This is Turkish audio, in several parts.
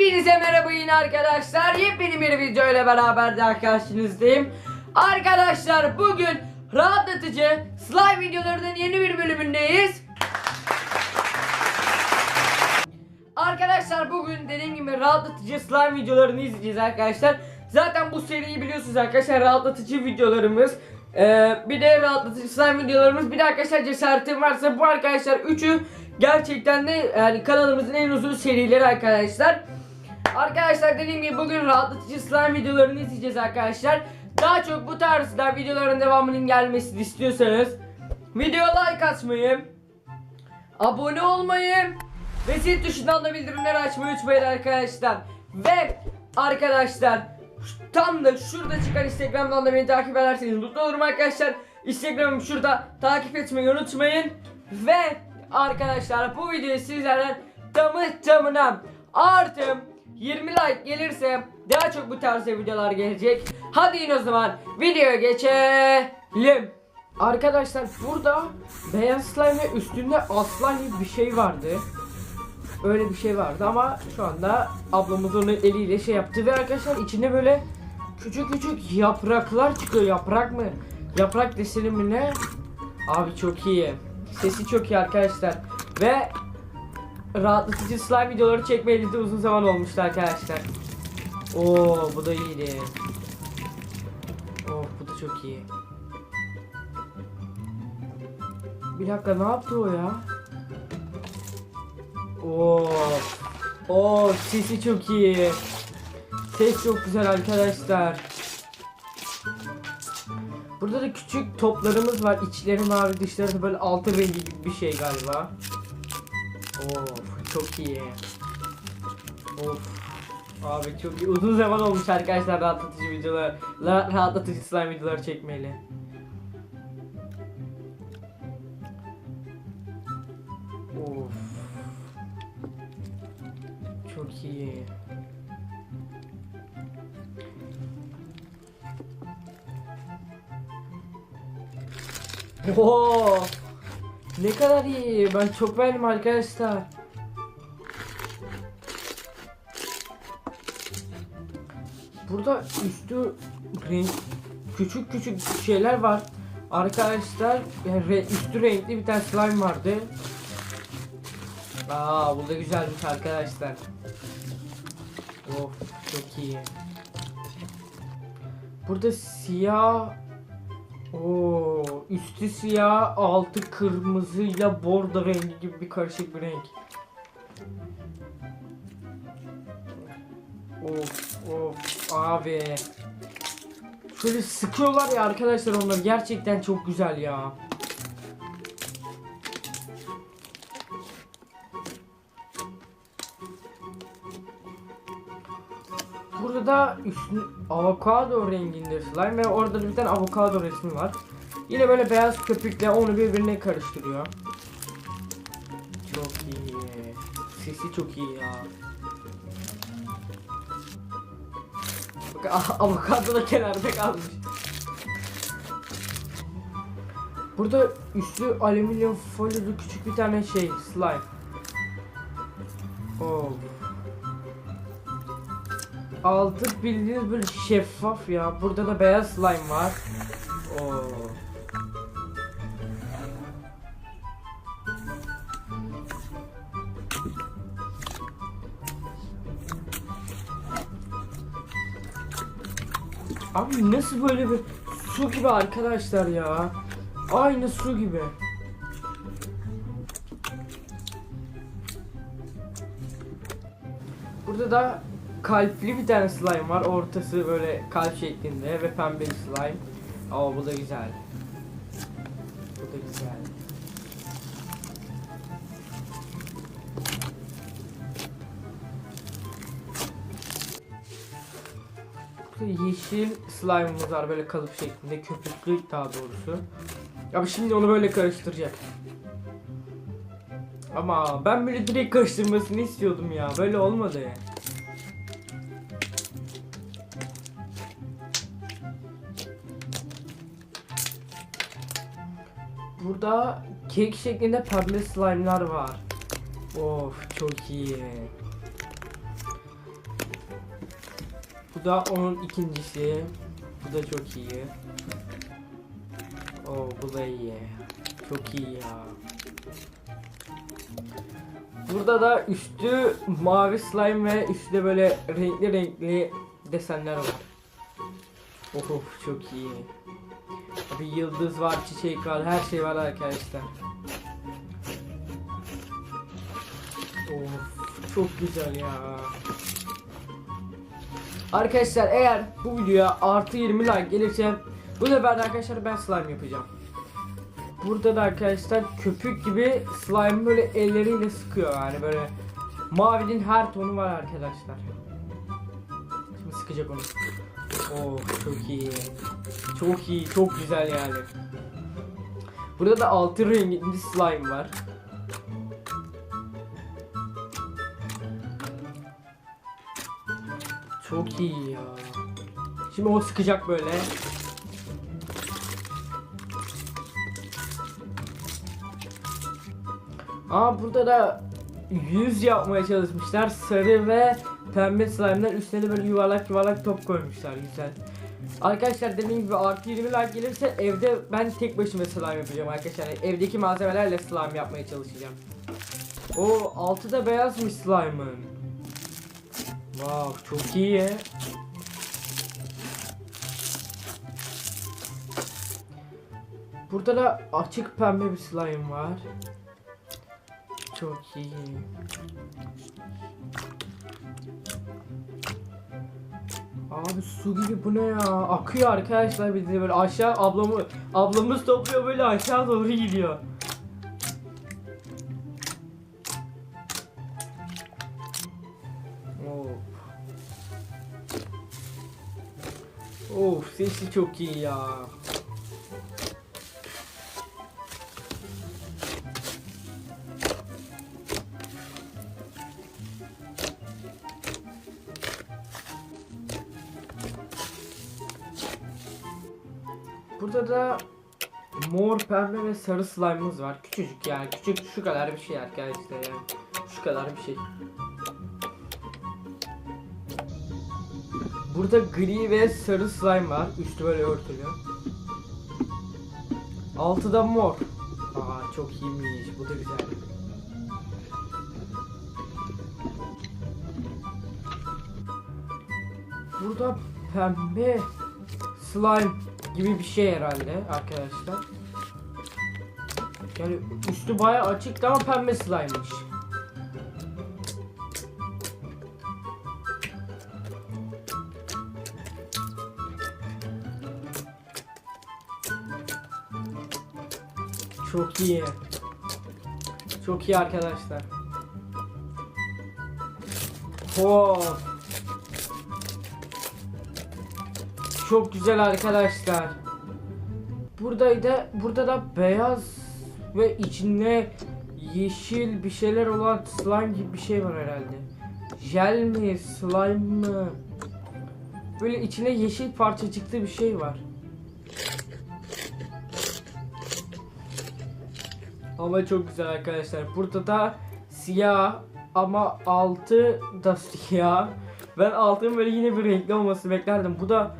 Hepinize merhaba yine arkadaşlar. Yepyeni bir video ile beraber daha karşınızdayım. Arkadaşlar bugün rahatlatıcı slime videolarının yeni bir bölümündeyiz. Arkadaşlar bugün dediğim gibi rahatlatıcı slime videolarını izleyeceğiz arkadaşlar. Zaten bu seriyi biliyorsunuz arkadaşlar rahatlatıcı videolarımız. Ee, bir de rahatlatıcı slime videolarımız. Bir de arkadaşlar cesaretim varsa bu arkadaşlar üçü gerçekten de yani kanalımızın en uzun serileri arkadaşlar. Arkadaşlar dediğim gibi bugün rahatlatıcı slime videolarını izleyeceğiz arkadaşlar. Daha çok bu tarzda videoların devamının gelmesini istiyorsanız video like atmayı, abone olmayı ve zil tuşundan da bildirimleri açmayı unutmayın arkadaşlar. Ve arkadaşlar tam da şurada çıkan Instagram'dan da beni takip ederseniz mutlu olurum arkadaşlar. Instagram'ım şurada takip etmeyi unutmayın. Ve arkadaşlar bu videoyu sizlerden tamı tamına artım 20 like gelirse daha çok bu tarzda videolar gelecek. Hadi yine o zaman videoya geçelim. Arkadaşlar burada beyaz slime ve üstünde aslan gibi bir şey vardı. Öyle bir şey vardı ama şu anda ablamız onu eliyle şey yaptı ve arkadaşlar içinde böyle küçük küçük yapraklar çıkıyor. Yaprak mı? Yaprak deseni mi ne? Abi çok iyi. Sesi çok iyi arkadaşlar. Ve rahatlatıcı slime videoları çekmeyeli de uzun zaman olmuştu arkadaşlar. Oo bu da iyiydi. Oh bu da çok iyi. Bir dakika ne yaptı o ya? Oo. Oo sesi çok iyi. Ses çok güzel arkadaşlar. Burada da küçük toplarımız var. İçleri mavi, dışları da böyle altın rengi gibi bir şey galiba. Of çok iyi. Of. Abi çok iyi. Uzun zaman olmuş arkadaşlar rahatlatıcı videolar, la- rahatlatıcı slime videoları çekmeyeli. Of. Çok iyi. Oo! Ne kadar iyi. Ben çok beğendim arkadaşlar. Burada üstü renk küçük küçük şeyler var. Arkadaşlar yani re- üstü renkli bir tane slime vardı. Aa bu da güzelmiş arkadaşlar. Of çok iyi. Burada siyah Oo, üstü siyah, altı kırmızıyla bordo rengi gibi bir karışık bir renk. Of of abi. Şöyle sıkıyorlar ya arkadaşlar onları gerçekten çok güzel ya. Da üstü avokado renginde slime ve orada da bir tane avokado resmi var. Yine böyle beyaz köpükle onu birbirine karıştırıyor. Çok iyi. Sesi çok iyi ya. Bak ah, avokado da kenarda kalmış. Burada üstü alüminyum folyolu küçük bir tane şey slime. Oh. Altı bildiğiniz böyle şeffaf ya. Burada da beyaz slime var. Oo. Abi nasıl böyle bir su gibi arkadaşlar ya. Aynı su gibi. Burada da kalpli bir tane slime var. Ortası böyle kalp şeklinde ve pembe bir slime. Aa bu da güzel. Bu da güzel. Yeşil slime'ımız var böyle kalıp şeklinde köpüklü daha doğrusu. Ama şimdi onu böyle karıştıracak. Ama ben böyle direkt karıştırmasını istiyordum ya. Böyle olmadı. Burada kek şeklinde pembe slime'lar var. Of çok iyi. Bu da onun ikincisi. Bu da çok iyi. Oo bu da iyi. Çok iyi ya. Burada da üstü mavi slime ve üstü de böyle renkli renkli desenler var. Of çok iyi. Bir yıldız var, çiçek var, her şey var arkadaşlar. Of çok güzel ya. Arkadaşlar eğer bu videoya artı 20 like gelirse bu sefer de arkadaşlar ben slime yapacağım. Burada da arkadaşlar köpük gibi slime böyle elleriyle sıkıyor yani böyle mavinin her tonu var arkadaşlar. Şimdi sıkacak onu. Oh çok iyi. Çok iyi, çok güzel yani. Burada da altı renginde slime var. Çok iyi ya. Şimdi o sıkacak böyle. Aa burada da yüz yapmaya çalışmışlar. Sarı ve pembe slime'dan üstüne böyle yuvarlak yuvarlak top koymuşlar güzel. Arkadaşlar dediğim gibi artı 20 like gelirse evde ben tek başıma slime yapacağım arkadaşlar. Yani evdeki malzemelerle slime yapmaya çalışacağım. O altı da beyazmış slime'ın. Wow çok iyi. Burada da açık pembe bir slime var. Çok iyi. Abi su gibi bu ne ya? Akıyor arkadaşlar bir de böyle aşağı ablamı ablamız topluyor böyle aşağı doğru gidiyor. Of. Of sesi çok iyi ya. Burada da mor, pembe ve sarı slime'ımız var. Küçücük yani. Küçük şu kadar bir şey arkadaşlar yani. Şu kadar bir şey. Burada gri ve sarı slime var. Üstü böyle örtülü. Altı da mor. Aa çok iyiymiş. Bu da güzel. Burada pembe slime gibi bir şey herhalde arkadaşlar. Yani üstü bayağı açıktı ama pembe slime'mış. Çok iyi. Çok iyi arkadaşlar. Oh. Çok güzel arkadaşlar. Buradaydı. Burada da beyaz ve içinde yeşil bir şeyler olan slime gibi bir şey var herhalde. Jel mi, slime mı? Böyle içine yeşil parçacıklı bir şey var. Ama çok güzel arkadaşlar. Burada da siyah ama altı da siyah. Ben altın böyle yine bir renkli olması beklerdim. Bu da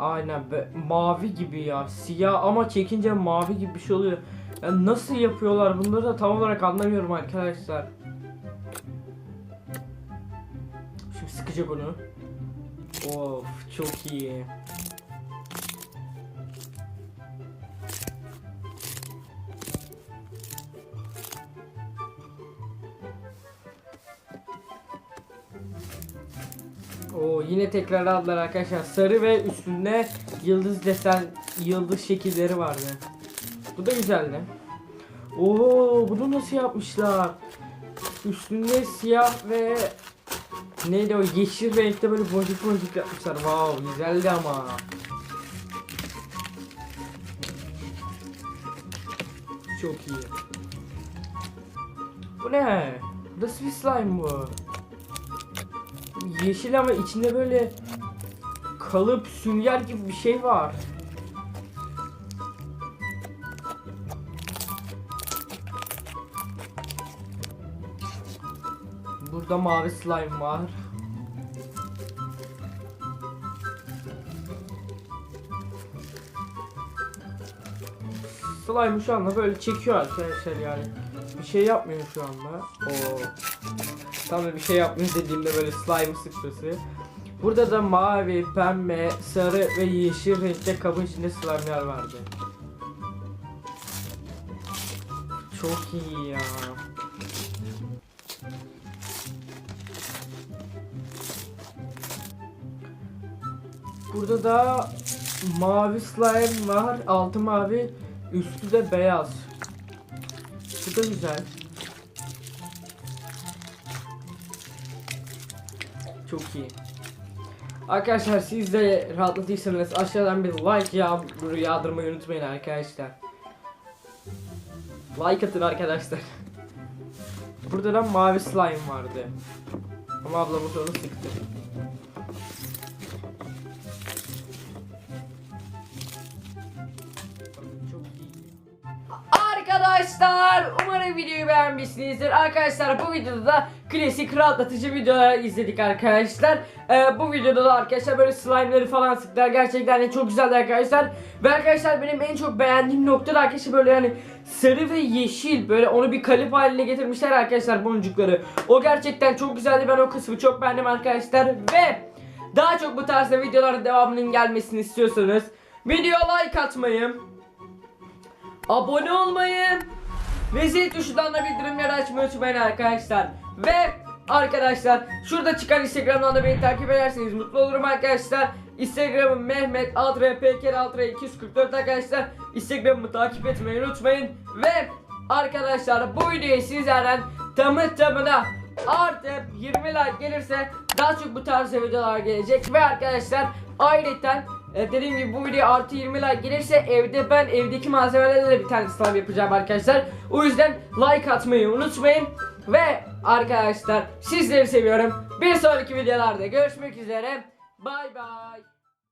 aynen be, mavi gibi ya. Siyah ama çekince mavi gibi bir şey oluyor. Ya nasıl yapıyorlar bunları da tam olarak anlamıyorum arkadaşlar. Şimdi sıkacak onu. Of çok iyi. Oo yine tekrarladılar arkadaşlar. Sarı ve üstünde yıldız desen, yıldız şekilleri vardı. Bu da güzeldi. Oo bunu nasıl yapmışlar? Üstünde siyah ve neydi o yeşil renkte böyle boncuk boncuk yapmışlar. Wow güzeldi ama. Çok iyi. Bu ne? Nasıl bir slime bu? yeşil ama içinde böyle kalıp sünger gibi bir şey var. Burada mavi slime var. Slime şu anda böyle çekiyor arkadaşlar yani. Bir şey yapmıyor şu anda. Oo. Da bir şey yapmıyor dediğimde böyle slime sıkması. Burada da mavi, pembe, sarı ve yeşil renkte kabın içinde slime'lar vardı. Çok iyi ya. Burada da mavi slime var. Altı mavi, üstü de beyaz. Bu da güzel. Arkadaşlar siz de rahatladıysanız aşağıdan bir like yağmuru yağdırmayı unutmayın arkadaşlar. Like atın arkadaşlar. Burada da mavi slime vardı. Ama ablamız onu sıktı. Arkadaşlar umarım videoyu beğenmişsinizdir. Arkadaşlar bu videoda da klasik rahatlatıcı videolar izledik arkadaşlar. Ee, bu videoda da arkadaşlar böyle slime'ları falan sıktılar. Gerçekten çok güzeldi arkadaşlar. Ve arkadaşlar benim en çok beğendiğim nokta da arkadaşlar böyle yani sarı ve yeşil böyle onu bir kalıp haline getirmişler arkadaşlar boncukları. O gerçekten çok güzeldi. Ben o kısmı çok beğendim arkadaşlar. Ve daha çok bu tarzda videoların devamının gelmesini istiyorsanız videoya like atmayı, abone olmayı ve zil tuşundan da bildirimleri açmayı unutmayın arkadaşlar. Ve arkadaşlar şurada çıkan Instagram'dan da beni takip ederseniz mutlu olurum arkadaşlar. Instagram'ım Mehmet Altre 244 arkadaşlar. Instagram'ımı takip etmeyi unutmayın. Ve arkadaşlar bu videoyu sizlerden tamı tamına artı 20 like gelirse daha çok bu tarz videolar gelecek. Ve arkadaşlar ayrıca e, dediğim gibi bu video artı 20 like gelirse evde ben evdeki malzemelerle de bir tane slime yapacağım arkadaşlar. O yüzden like atmayı unutmayın. Ve arkadaşlar sizleri seviyorum. Bir sonraki videolarda görüşmek üzere. Bay bay.